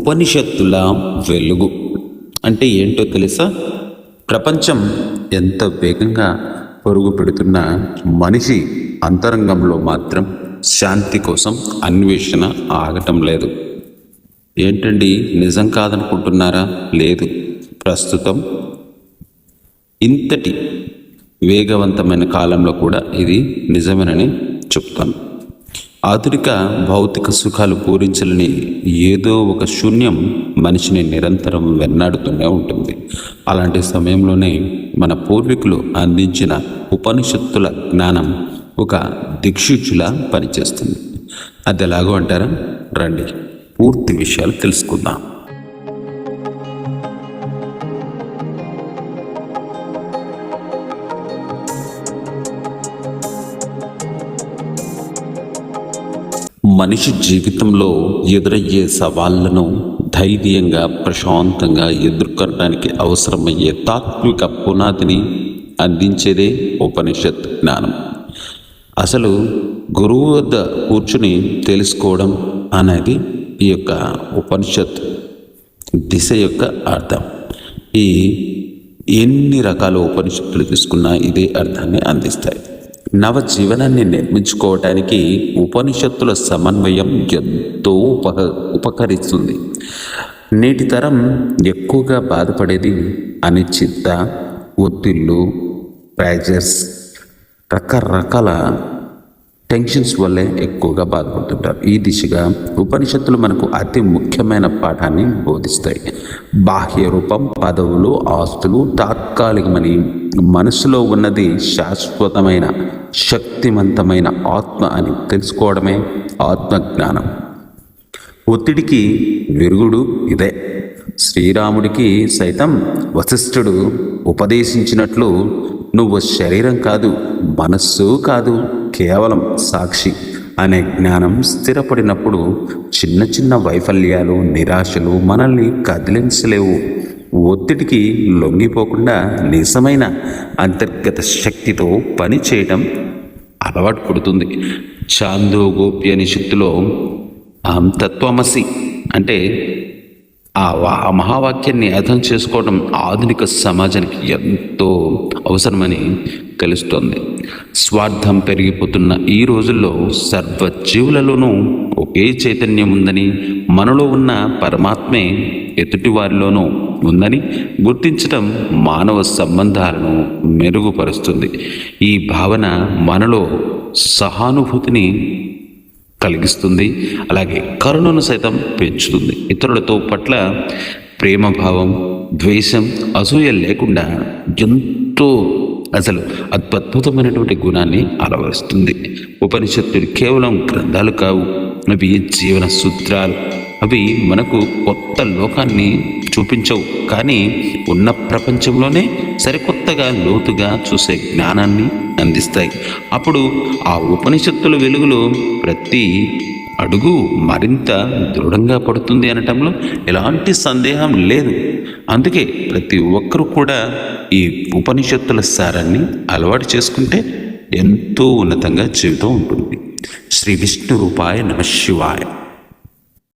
ఉపనిషత్తుల వెలుగు. అంటే ఏంటో తెలుసా? ప్రపంచం ఎంత వేగంగా పరుగు పెడుతున్న మనిషి అంతరంగంలో మాత్రం శాంతి కోసం అన్వేషణ ఆగటం లేదు. ఏంటండి? నిజం కాదనుకుంటున్నారా? లేదు. ప్రస్తుతం ఇంతటి వేగవంతమైన కాలంలో కూడా ఇది నిజమేనని చెప్తాను. ఆధునిక భౌతిక సుఖాలు పూరించాలని ఏదో ఒక శూన్యం మనిషిని నిరంతరం వెన్నాడుతూనే ఉంటుంది. అలాంటి సమయంలోనే మన పూర్వీకులు అందించిన ఉపనిషత్తుల జ్ఞానం ఒక దిక్షుచులా పనిచేస్తుంది. అది ఎలాగో అంటారా? రండి పూర్తి విషయాలు తెలుసుకుందాం. మనిషి జీవితంలో ఎదురయ్యే సవాళ్ళను ధైర్యంగా ప్రశాంతంగా ఎదుర్కొనడానికి అవసరమయ్యే తాత్విక పునాదిని అందించేదే ఉపనిషత్ జ్ఞానం. అసలు గురువు వద్ద కూర్చుని తెలుసుకోవడం అనేది ఈ యొక్క ఉపనిషత్ దిశ యొక్క అర్థం. ఈ ఎన్ని రకాల ఉపనిషత్తులు తీసుకున్నా ఇదే అర్థాన్ని అందిస్తాయి. నవ జీవనాన్ని నిర్మించుకోవటానికి ఉపనిషత్తుల సమన్వయం ఎంతో ఉప ఉపకరిస్తుంది. నేటి తరం ఎక్కువగా బాధపడేది అనిశ్చిత ఒత్తిళ్ళు ప్రెజర్స్ రకరకాల టెన్షన్స్ వల్లే ఎక్కువగా బాధపడుతుంటారు. ఈ దిశగా ఉపనిషత్తులు మనకు అతి ముఖ్యమైన పాఠాన్ని బోధిస్తాయి. బాహ్య రూపం పదవులు ఆస్తులు తాత్కాలికమని మనసులో ఉన్నది శాశ్వతమైన శక్తివంతమైన ఆత్మ అని తెలుసుకోవడమే ఆత్మజ్ఞానం. ఒత్తిడికి విరుగుడు ఇదే. శ్రీరాముడికి సైతం వశిష్ఠుడు ఉపదేశించినట్లు నువ్వు శరీరం కాదు మనస్సు కాదు కేవలం సాక్షి అనే జ్ఞానం స్థిరపడినప్పుడు చిన్న చిన్న వైఫల్యాలు నిరాశలు మనల్ని కదిలించలేవు. ఒత్తిడికి లొంగిపోకుండా నిజమైన అంతర్గత శక్తితో పనిచేయడం అలవాటు పడుతుంది. చాందో గోప్యనిషత్తులో అహం తత్వమసి అంటే ఆ వా మహావాక్యాన్ని అర్థం చేసుకోవడం ఆధునిక సమాజానికి ఎంతో అవసరమని తెలుస్తోంది. స్వార్థం పెరిగిపోతున్న ఈ రోజుల్లో సర్వజీవులలోనూ ఒకే చైతన్యం ఉందని మనలో ఉన్న పరమాత్మే ఎదుటివారిలోనూ ఉందని గుర్తించడం మానవ సంబంధాలను మెరుగుపరుస్తుంది. ఈ భావన మనలో సహానుభూతిని కలిగిస్తుంది అలాగే కరుణను సైతం పెంచుతుంది. ఇతరులతో పట్ల ప్రేమభావం ద్వేషం అసూయ లేకుండా ఎంతో అసలు అద్భుతమైనటువంటి గుణాన్ని అలవరుస్తుంది. ఉపనిషత్తులు కేవలం గ్రంథాలు కావు అవి జీవన సూత్రాలు. అవి మనకు కొత్త లోకాన్ని చూపించవు. కానీ ఉన్న ప్రపంచంలోనే సరికొత్తగా లోతుగా చూసే జ్ఞానాన్ని అందిస్తాయి. అప్పుడు ఆ ఉపనిషత్తుల వెలుగులో ప్రతి అడుగు మరింత దృఢంగా పడుతుంది అనటంలో ఎలాంటి సందేహం లేదు. అందుకే ప్రతి ఒక్కరూ కూడా ఈ ఉపనిషత్తుల సారాన్ని అలవాటు చేసుకుంటే ఎంతో ఉన్నతంగా జీవితం ఉంటుంది. శ్రీ విష్ణు రూపాయ నమ శివాయ.